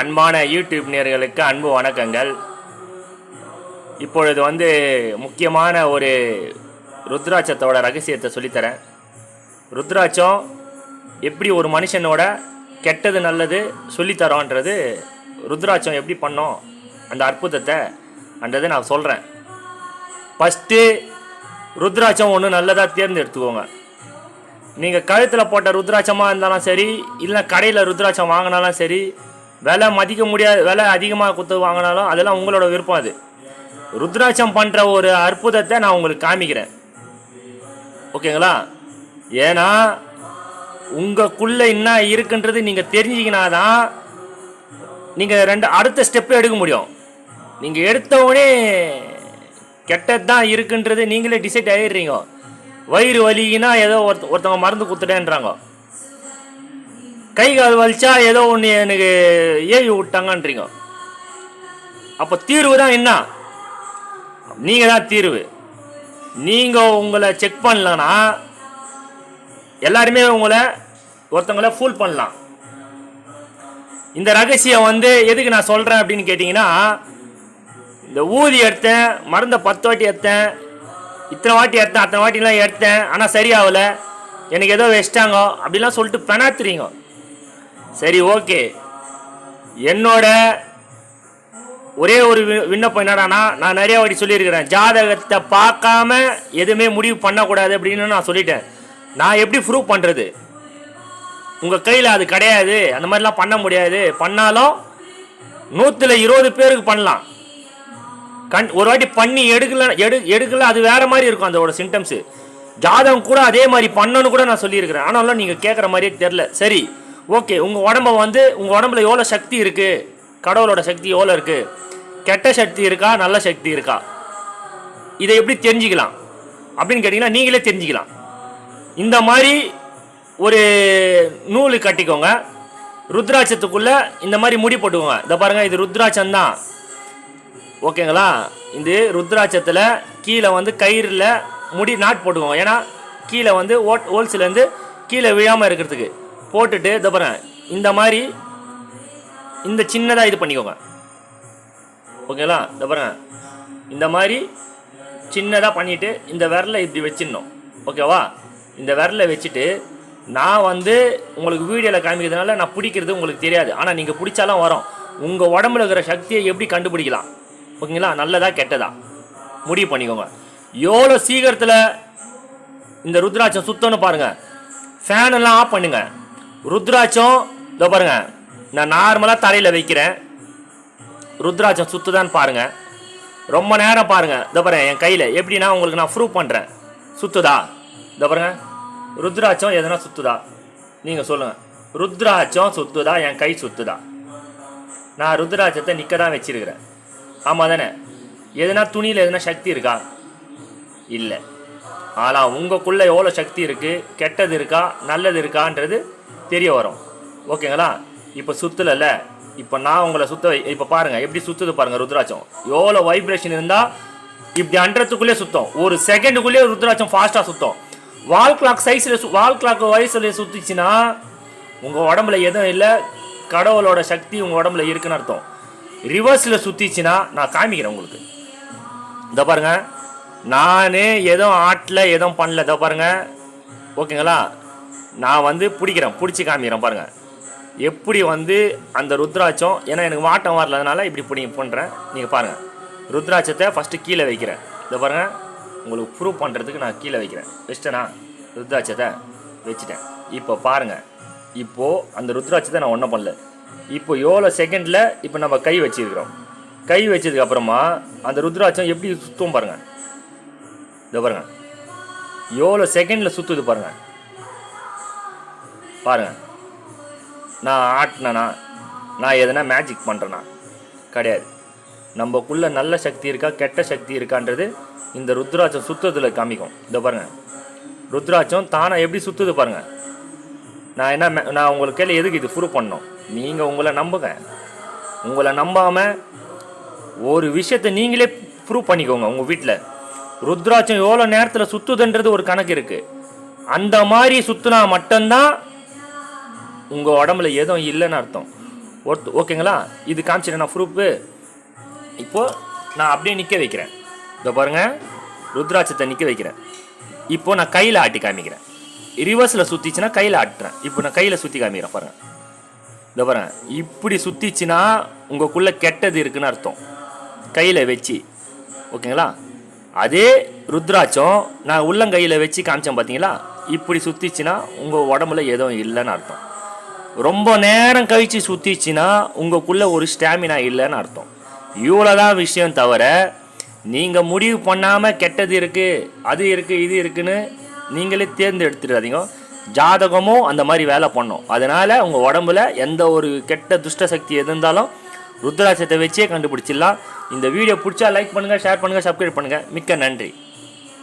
அன்பான யூடியூப் நேர்களுக்கு அன்பு வணக்கங்கள். இப்பொழுது வந்து முக்கியமான ஒரு ருத்ராட்சத்தோட ரகசியத்தை சொல்லித்தரேன். ருத்ராட்சம் எப்படி ஒரு மனுஷனோட கெட்டது நல்லது சொல்லித்தரோன்றது ருத்ராட்சம் எப்படி பண்ணோம் அந்த அற்புதத்தை அன்றதை நான் சொல்கிறேன் ஃபஸ்ட்டு ருத்ராட்சம் ஒன்று நல்லதாக தேர்ந்தெடுத்துக்கோங்க. நீங்கள் கழுத்தில் போட்ட ருத்ராட்சமாக இருந்தாலும் சரி இல்லை கடையில் ருத்ராட்சம் வாங்கினாலும் சரி விலை மதிக்க முடியாது விலை அதிகமாக கொடுத்து வாங்கினாலும் அதெல்லாம் உங்களோட விருப்பம் அது. ருத்ராட்சம் பண்ணுற ஒரு அற்புதத்தை நான் உங்களுக்கு காமிக்கிறேன். ஓகேங்களா? ஏன்னா உங்களுக்குள்ளே என்ன இருக்குன்றது நீங்கள் தெரிஞ்சிக்கினாதான் நீங்கள் ரெண்டு அடுத்த ஸ்டெப்பு எடுக்க முடியும். நீங்கள் எடுத்தவுடனே கெட்டது தான் இருக்குன்றது நீங்களே டிசைட் ஆகிடுறீங்க வயிறு வலிங்கன்னா ஏதோ ஒருத்த ஒருத்தவங்க மருந்து கொடுத்துட்டேன்றாங்க. கை கால் வலிச்சா ஏதோ ஒன்று எனக்கு ஏவி விட்டாங்கன்றீங்க. அப்போ தீர்வு தான் என்ன? நீங்கள் தான் தீர்வு. நீங்கள் உங்களை செக் பண்ணலன்னா எல்லாருமே உங்களை ஒருத்தவங்கள ஃபூல் பண்ணலாம். இந்த ரகசியம் வந்து எதுக்கு நான் சொல்கிறேன் அப்படின்னு கேட்டிங்கன்னா இந்த ஊதி எடுத்தேன் மருந்தை பத்து வாட்டி எடுத்தேன் இத்தனை வாட்டி எடுத்தேன் அத்தனை வாட்டிலாம் எடுத்தேன் ஆனால் சரியாகலை எனக்கு ஏதோ வச்சிட்டாங்க அப்படிலாம் சொல்லிட்டு பெணாத்துறீங்க. சரி ஓகே. என்னோட ஒரே ஒரு விண்ணப்பம் என்னடானா நான் நிறைய வாட்டி சொல்லியிருக்கிறேன். ஜாதகத்தை பார்க்காம எதுவுமே முடிவு பண்ணக்கூடாது அப்படின்னு நான் சொல்லிட்டேன். நான் எப்படி ப்ரூவ் பண்ணுறது உங்கள் கையில் அது கிடையாது. அந்த மாதிரிலாம் பண்ண முடியாது. பண்ணாலும் நூற்றில் இருபது பேருக்கு பண்ணலாம். கண் ஒரு வாட்டி பண்ணி எடுக்கல எடு எடுக்கல அது வேற மாதிரி இருக்கும் அதோட சிம்டம்ஸு ஜாதகம் கூட அதே மாதிரி பண்ணணும்னு கூட நான் சொல்லியிருக்கிறேன். ஆனாலும் நீங்கள் கேட்குற மாதிரியே தெரில சரி. ஓகே உங்கள் உடம்ப வந்து உங்கள் உடம்புல எவ்வளோ சக்தி இருக்குது கடவுளோட சக்தி எவ்வளோ இருக்குது கெட்ட சக்தி இருக்கா? நல்ல சக்தி இருக்கா? இதை எப்படி தெரிஞ்சுக்கலாம்? அப்படின்னு கேட்டிங்கன்னா நீங்களே தெரிஞ்சுக்கலாம். இந்த மாதிரி ஒரு நூல் கட்டிக்கோங்க. ருத்ராட்சத்துக்குள்ளே இந்த மாதிரி முடி போட்டுக்கோங்க. இதை பாருங்கள் இது ருத்ராட்சம் தான். ஓகேங்களா? இது ருத்ராட்சத்தில் கீழே வந்து கயிறில் முடி நாட் போட்டுக்கோங்க. ஏன்னா கீழே வந்து ஓட் ஹோல்ஸ்லேருந்து கீழே விழாமல் இருக்கிறதுக்கு. போட்டுட்டு இதை இந்த மாதிரி இந்த சின்னதாக இது பண்ணிக்கோங்க. ஓகேங்களா? இதை இந்த மாதிரி சின்னதாக பண்ணிவிட்டு இந்த விரலை இப்படி வச்சிடணும். ஓகேவா? இந்த விரலை வச்சுட்டு நான் வந்து உங்களுக்கு வீடியோவில் காமிக்கிறதுனால நான் பிடிக்கிறது உங்களுக்கு தெரியாது. ஆனால் நீங்கள் பிடிச்சாலும் வரும். உங்கள் உடம்புல இருக்கிற சக்தியை எப்படி கண்டுபிடிக்கலாம்? ஓகேங்களா? நல்லதா கெட்டதா? முடிவு பண்ணிக்கோங்க. எவ்வளோ சீக்கிரத்தில் இந்த ருத்ராட்சம் சுத்தம்னு பாருங்கள் ஃபேனெல்லாம் ஆஃப் பண்ணுங்கள் ருத்ராட்சம் இதோ பாருங்க நான் நார்மலாக தலையில் வைக்கிறேன். ருத்ராட்சம் சுத்துதான்னு பாருங்கள் ரொம்ப நேரம் பாருங்க இதோ பாருங்க என் கையில். எப்படின்னா உங்களுக்கு நான் ப்ரூவ் பண்ணுறேன் சுத்துதா? இதோ பாருங்க ருத்ராட்சம் எதனா சுத்துதா? நீங்கள் சொல்லுங்கள் ருத்ராட்சம் சுத்துதா என் கை சுத்துதா? நான் ருத்ராட்சத்தை நிற்க தான் வச்சிருக்கிறேன். ஆமாம் தானே? எதுனா துணியில் எதுனா சக்தி இருக்கா? இல்லை. ஆனால் உங்களுக்குள்ளே எவ்வளோ சக்தி இருக்குது கெட்டது இருக்கா? நல்லது இருக்கான்றது தெரிய வரும். ஓகேங்களா? இப்போ சுற்றலைல்ல இப்போ நான் உங்களை சுத்த இப்போ பாருங்கள் எப்படி சுற்றுது பாருங்கள் ருத்ராட்சம். எவ்வளோ வைப்ரேஷன் இருந்தால் இப்படி அன்றத்துக்குள்ளே சுத்தம். ஒரு செகண்டுக்குள்ளேயே ருத்ராட்சம் ஃபாஸ்ட்டாக சுத்தம். வால் கிளாக் சைஸில் சு வால் கிளாக் வயசில் சுற்றிச்சுன்னா உங்கள் உடம்புல எதுவும் இல்லை. கடவுளோட சக்தி உங்கள் உடம்புல இருக்குன்னு அர்த்தம். ரிவர்ஸில் சுற்றிச்சுன்னா நான் காமிக்கிறேன் உங்களுக்கு. இதை பாருங்க. நானே எதுவும் ஆட்டில் எதுவும் பண்ணல. இதை பாருங்கள் ஓகேங்களா? நான் வந்து பிடிக்கிறேன் பிடிச்சி காமிக்கிறேன் பாருங்கள் எப்படி வந்து அந்த ருத்ராட்சம் ஏன்னா எனக்கு மாட்டம் வரலனால இப்படி பிடி பண்ணுறேன் நீங்கள் பாருங்கள் ருத்ராட்சத்தை ஃபஸ்ட்டு கீழே வைக்கிறேன். இதை பாருங்கள் உங்களுக்கு ப்ரூவ் பண்ணுறதுக்கு நான் கீழே வைக்கிறேன். வச்சிட்டேனா? ருத்ராட்சத்தை வச்சுட்டேன். இப்போ பாருங்கள் இப்போது அந்த ருத்ராட்சத்தை நான் ஒன்றும் பண்ணல. இப்போ எவ்வளோ செகண்டில் இப்போ நம்ம கை வச்சிருக்கிறோம். கை வச்சதுக்கு அப்புறமா அந்த ருத்ராட்சம் எப்படி சுற்றும் பாருங்கள் இதை பாருங்கள் எவ்வளோ செகண்டில் சுற்றுது பாருங்கள் பாருங்கள் நான் ஆட்டினேனா நான் எதனா மேஜிக் பண்ணுறேனா கிடையாது. நம்மக்குள்ளே நல்ல சக்தி இருக்கா கெட்ட சக்தி இருக்கான்றது இந்த ருத்ராட்சம் சுத்தத்தில் காமிக்கும். இதை பாருங்கள் ருத்ராட்சம் தானாக எப்படி சுற்றுது பாருங்கள் நான் என்ன மே- நான் உங்களுக்கு கேள்வி எதுக்கு இது ப்ரூவ் பண்ணணும்? நீங்கள் உங்களை நம்புங்க. உங்களை நம்பாமல் ஒரு விஷயத்தை நீங்களே ப்ரூவ் பண்ணிக்கோங்க உங்கள் வீட்டில் ருத்ராட்சம் எவ்வளோ நேரத்தில் சுற்றுதுன்றது ஒரு கணக்கு இருக்குது அந்த மாதிரி சுற்றுனா மட்டும்தான் உங்கள் உடம்புல எதுவும் இல்லைன்னு அர்த்தம். ஒர்த் ஓகேங்களா? இது காமிச்சிட்டேன் நான் ப்ரூஃபு இப்போது நான் அப்படியே நிற்க வைக்கிறேன். இதோ பாருங்கள் ருத்ராட்சத்தை நிற்க வைக்கிறேன். இப்போது நான் கையில் ஆட்டி காமிக்கிறேன். ரிவர்ஸில் சுற்றிச்சுன்னா கையில் ஆட்டுறேன். இப்போ நான் கையில் சுற்றி காமிக்கிறேன் பாருங்கள் இதோ பாருங்கள் இப்படி சுற்றிச்சுன்னா உங்களுக்குள்ளே கெட்டது இருக்குன்னு அர்த்தம். கையில் வச்சு. ஓகேங்களா? அதே ருத்ராட்சம் நான் உள்ளங்கையில் வச்சு காமிச்சேன் பார்த்தீங்களா இப்படி சுற்றிச்சுன்னா உங்கள் உடம்புல எதுவும் இல்லைன்னு அர்த்தம். ரொம்ப நேரம் கழித்து சுற்றிச்சுன்னா உங்களுக்குள்ளே ஒரு ஸ்டாமினா இல்லைன்னு அர்த்தம். இவ்வளோதான் விஷயம் தவிர நீங்கள் முடிவு பண்ணாமல் கெட்டது இருக்குது அது இருக்குது இது இருக்குன்னு நீங்களே தேர்ந்தெடுத்துடாதீங்க ஜாதகமும் அந்த மாதிரி வேலை பண்ணும். அதனால் உங்கள் உடம்புல எந்த ஒரு கெட்ட துஷ்ட சக்தி எது இருந்தாலும் ருத்ராட்சத்தை வச்சே கண்டுபிடிச்சிடலாம். இந்த வீடியோ பிடிச்சா லைக் பண்ணுங்கள் ஷேர் பண்ணுங்கள் சப்ஸ்கிரைப் பண்ணுங்கள் மிக்க நன்றி.